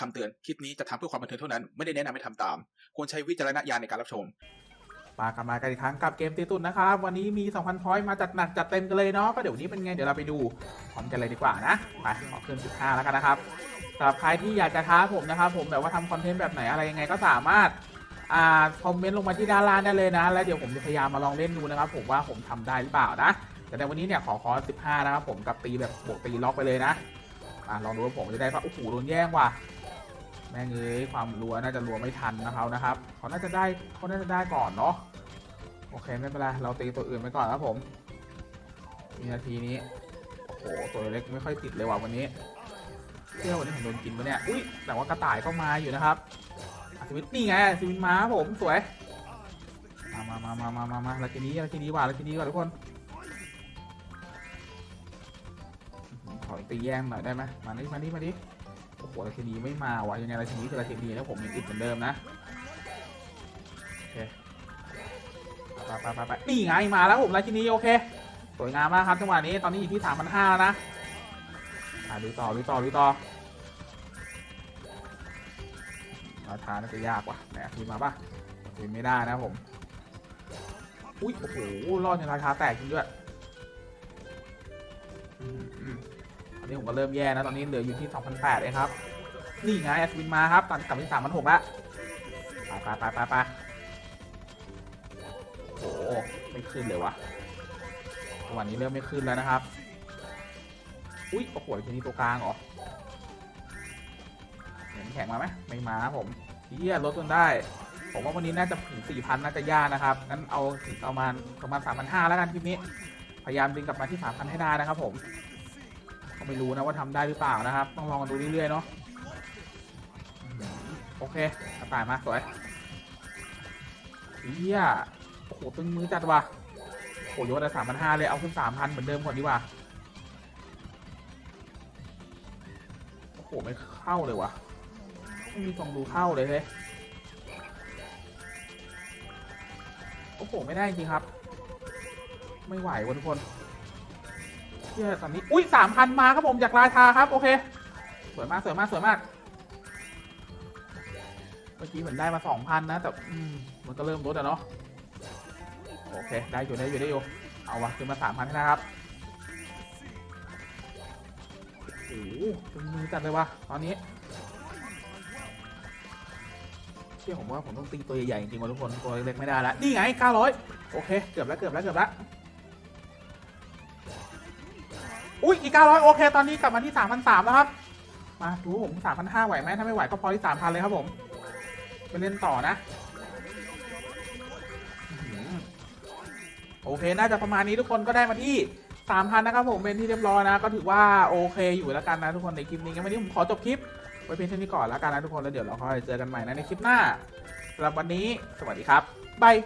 คำเตือนคลิปนี้จะทำเพื่อความบันเทิงเท่านั้น ไม่ได้แนะนำให้ทำตาม ควรใช้วิจารณญาณในการรับชม มากลับมากันอีกครั้งกับเกมตีตุนนะครับ วันนี้มี 2,000พอยต์มาจัดหนักจัดเต็มกันเลยเนาะก็เดี๋ยววันนี้เป็นไงเดี๋ยวเราไปดูพร้อมกันเลยดีกว่านะไปขอขึ้น15 แล้วกันนะครับสำหรับใครที่อยากจะท้าผมนะครับผมแบบว่าทำคอนเทนต์แบบไหนอะไรยังไงก็สามารถอ่าคอมเมนต์ลงมาที่ด้านล่างได้เลยนะ แล้วเดี๋ยวผมจะพยายามมาลองเล่นดูนะครับผมว่าผมทำได้หรือเปล่านะ แต่ในวันนี้เนี่ยขอคอ15 นะครับผมกับตีแบบบวกตีล็อกไปเลยนะอ่าลองดูว่าผมจะได้ปะโอ้โหโดนแย่งว่ะ แม่งเอ้ยความรัวน่าจะรัวไม่ทันนะครับนะครับเขาน่าจะได้เขาน่าจะได้ก่อนเนาะโอเคไม่เป็นไรเราตีตัวอื่นไปก่อนครับผมมีนาทีนี้โอ้โหตัวเล็กไม่ค่อยติดเลยว่ะวันนี้เที่ยววันนี้ผมโดนกินปะเนี่ยอุ้ยแต่ว่ากระต่ายก็มาอยู่นะครับสวิตนี่ไงสวิตมาผมสวยมามามามามามามาแล้วทีนี้แล้วทีนี้ว่าแล้วทีนี้ก่อนทุกคนขอตีแย่งหน่อยได้ไหมมานี่มานี่มานี่ โอ้โหแล้วทีนี้ไม่มาว่ะยังไงแล้วทีนี้คือแล้วทีนี้แล้วผมยังติดเหมือนเดิมนะโอเคไปไปไปไปนี่ไงมาแล้วผมราชินีโอเคสวยงามมากครับจังหวะนี้ตอนนี้อยู่ที่สามพันห้าแล้วนะอะดูต่อดูต่อดูต่อราชาน่าจะยากว่ะไหนอาทีมาป่ะทีไม่ได้นะผมอุ้ยโอ้โหรอดในราคาแตกจริงด้วยอืมอืมตอ นี้ผมก็เริ่มแย่นะตอนนี้เหลืออยู่ที่2,008เองครับ นี่ไงแอสวินมาครับตอนกลับที่3,600แล้วไปไปไปไปไปโอ้ไม่ขึ้นเลยวะวันนี้เริ่มไม่ขึ้นแล้วนะครับ อุ้ยโอ้โหทีนี้ตัวกลางเหรอเห็นแข็งมาไหมไม่มาครับผมเฮียลดจนได้ ผมว่าวันนี้น่าจะถึงสี่พันน่าจะยากนะครับ งั้นเอาถึงประมาณประมาณสามพันห้าแล้วกันคลิปนี้ พยายามดึงกลับมาที่สามพันให้ได้นะครับผม ไม่รู้นะว่าทำได้หรือเปล่านะครับ ต้องลองกันดูเรื่อยๆเนาะโอเคกระต่ายมาสวยเฮียโอ้โหตึงมือจัดว่ะโอ้โหยกได้สามพันห้าเลยเอาขึ้นสามพันเหมือนเดิมก่อนดีกว่าโอ้โหไม่เข้าเลยว่ะไม่มีทรงดูเข้าเลยเฮ้ยโอ้โหไม่ได้จริงครับ ไม่ไหววะทุกคน ชื่อตอนนี้อุ้ยสามพันมาครับผมจากราชาครับโอเค สวยมากสวยมากสวยมาก เมื่อกี้เหมือนได้มาสองพันนะ แต่มันก็เริ่มลดอะเนาะโอเค ได้อยู่ได้อยู่ได้อยู่ เอาวะขึ้นมาสามพันนะครับโอ้โหเป็นมือจัดเลยวะตอนนี้เชื่อผมว่าผมต้องตีตัวใหญ่ๆจริงๆว่ะทุกคนตัวเล็กๆไม่ได้ล้วนี่ไง900โอเค เกือบแล้วเกือบแล้วเกือบแล้ว อุ้ยอีก900โอเค ตอนนี้กลับมาที่3,300แล้วครับ มาดูว่าผม3,500ไหวไหมถ้าไม่ไหวก็พอที่3,000เลยครับผม ไปเล่นต่อนะ โอเค น่าจะประมาณนี้ทุกคนก็ได้มาที่3,000นะครับผมเป็นที่เรียบร้อยนะ ก็ถือว่าโอเคอยู่แล้วกันนะทุกคนในคลิปนี้งั้นวันนี้ผมขอจบคลิปไว้เพียงเท่านี้ก่อนแล้วกันนะทุกคนแล้วเดี๋ยวเราค่อยเจอกันใหม่นะในคลิปหน้าสำหรับวันนี้สวัสดีครับบาย